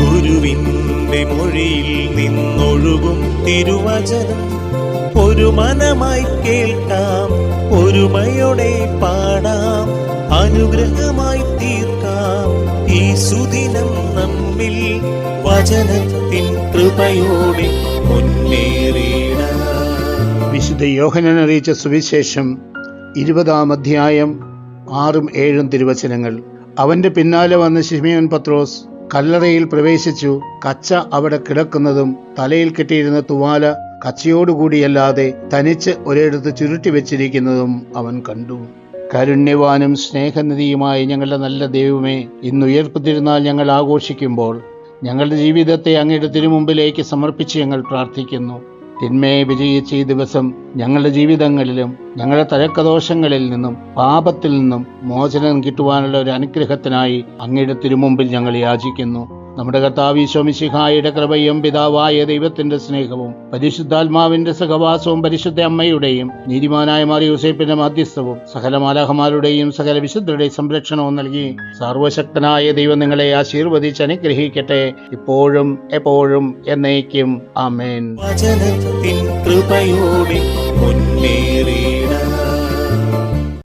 ഗുരുവിന്റെ മൊഴിയിൽ നിന്നൊഴുകും തിരുവചനം. ഒരു മനമായി കേൾക്കാം ഒരുമയോടെ പാടാം അനുഗ്രഹമായി തീർക്കാം. ഈ സുദിനം നമ്മിൽ വചനത്തിൻ കൃപയോടെ മുന്നേറിയിടാം വിശുദ്ധ യോഹനൻ അറിയിച്ച സുവിശേഷം ഇരുപതാം അധ്യായം ആറും ഏഴും തിരുവചനങ്ങൾ. അവന്റെ പിന്നാലെ വന്ന ശിമയോൻ പത്രോസ് കല്ലറയിൽ പ്രവേശിച്ചു. കച്ച അവിടെ കിടക്കുന്നതും തലയിൽ കെട്ടിയിരുന്ന തുവാല കച്ചയോടുകൂടിയല്ലാതെ തനിച്ച് ഒരിടത്ത് ചുരുട്ടി വെച്ചിരിക്കുന്നതും അവൻ കണ്ടു. കാരുണ്യവാനും സ്നേഹനിധിയുമായ ഞങ്ങളുടെ നല്ല ദൈവമേ ഇന്ന് ഉയർപ്പ് ഞങ്ങൾ ആഘോഷിക്കുമ്പോൾ ഞങ്ങളുടെ ജീവിതത്തെ അങ്ങയുടെ തിരുമുമ്പിലേക്ക് സമർപ്പിച്ച് ഞങ്ങൾ പ്രാർത്ഥിക്കുന്നു. തിന്മയെ വിജയിച്ച ഈ ദിവസം ഞങ്ങളുടെ ജീവിതങ്ങളിലും ഞങ്ങളുടെ തഴക്കദോഷങ്ങളിൽ നിന്നും പാപത്തിൽ നിന്നും മോചനം കിട്ടുവാനുള്ള ഒരു അനുഗ്രഹത്തിനായി അങ്ങയുടെ തിരുമുമ്പിൽ ഞങ്ങൾ യാചിക്കുന്നു. നമ്മുടെ കർത്താവ് ശോമിശിഹായുടെ കൃപയും പിതാവായ ദൈവത്തിന്റെ സ്നേഹവും പരിശുദ്ധാത്മാവിന്റെ സഹവാസവും പരിശുദ്ധ അമ്മയുടെയും നീതിമാനായ മാറി യൂസേപ്പിന്റെ മാധ്യസ്ഥവും സകല മാലാഹമാരുടെയും സകല വിശുദ്ധരുടെയും സംരക്ഷണവും നൽകി സർവശക്തനായ ദൈവം നിങ്ങളെ ആശീർവദിച്ച് അനുഗ്രഹിക്കട്ടെ. ഇപ്പോഴും എപ്പോഴും എന്നേക്കും. ആമേൻ. കൃപയോടെ